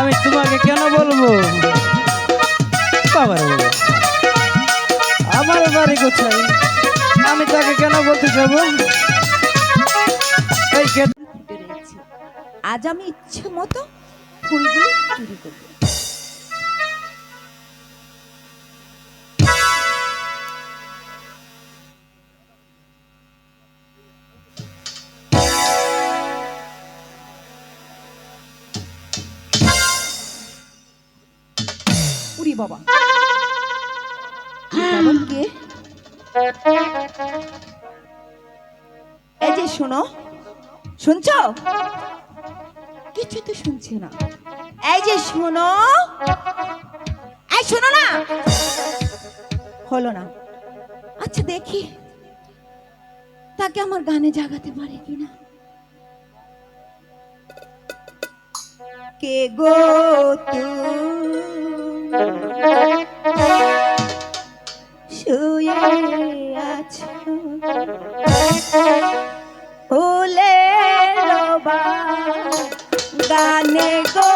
আমি তোমাকে কেন বলব? আমার বাড়ি কোথায়? আমি তাকে কেন বলতে যাব? আজ আমি ইচ্ছে মতো ফুলগুলো চুরি করব। বাবা। বাবা কে? এই যে শোনো শুনছো? কিছু তো শুনছে না। এই যে শোনো এই শোনো না। হলো না। আচ্ছা দেখি। তাকে আমার গানে জাগাতে পারে কিনা কে গো তুমি শুয়ে আছো। ফুলে গানে গো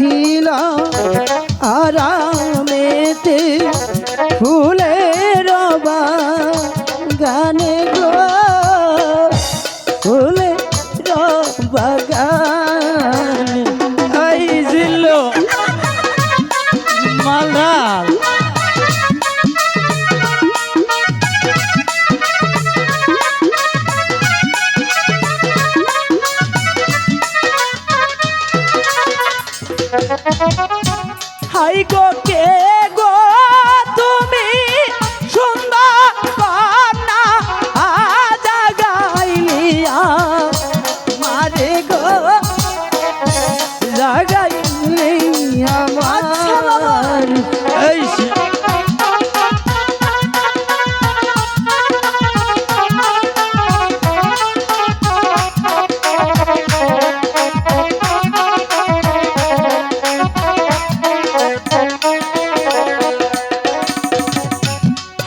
শুয়েছিলাম আরামেতে ফুলে রবা গানে গো ফুলের বাগান Gracias.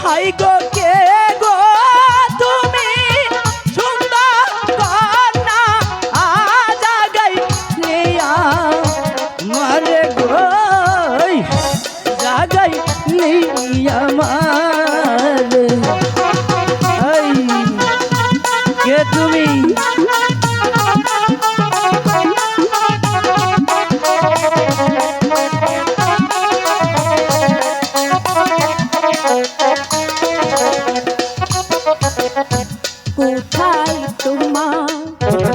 হাই গো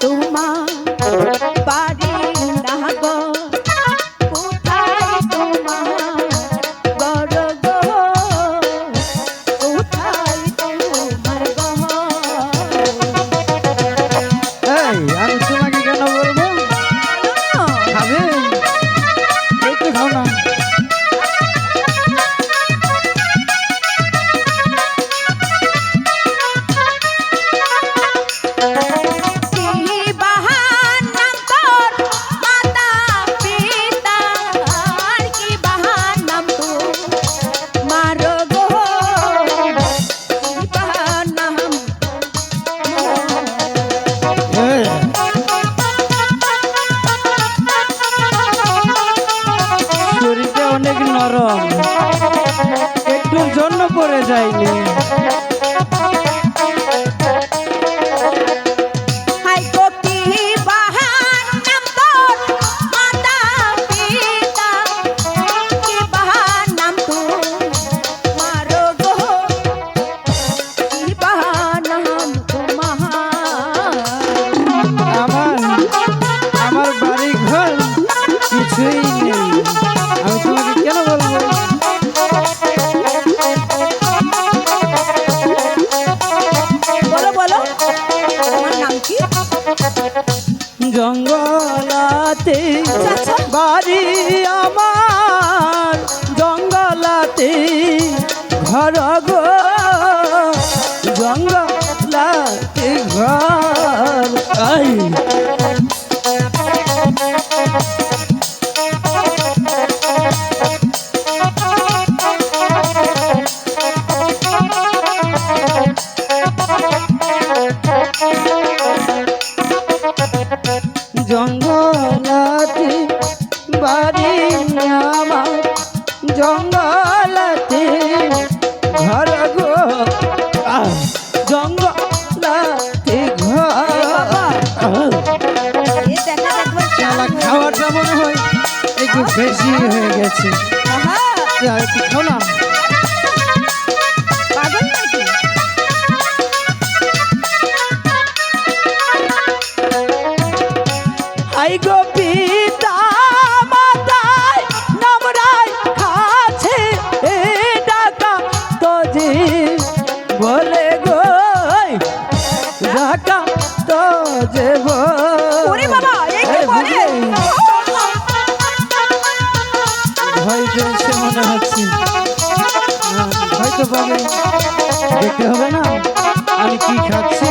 তোমার বেশি হয়ে গেছে। না আই go আশা রাখছি হয়তো পাবে দেখতে হবে না। আমি কি খাচ্ছি?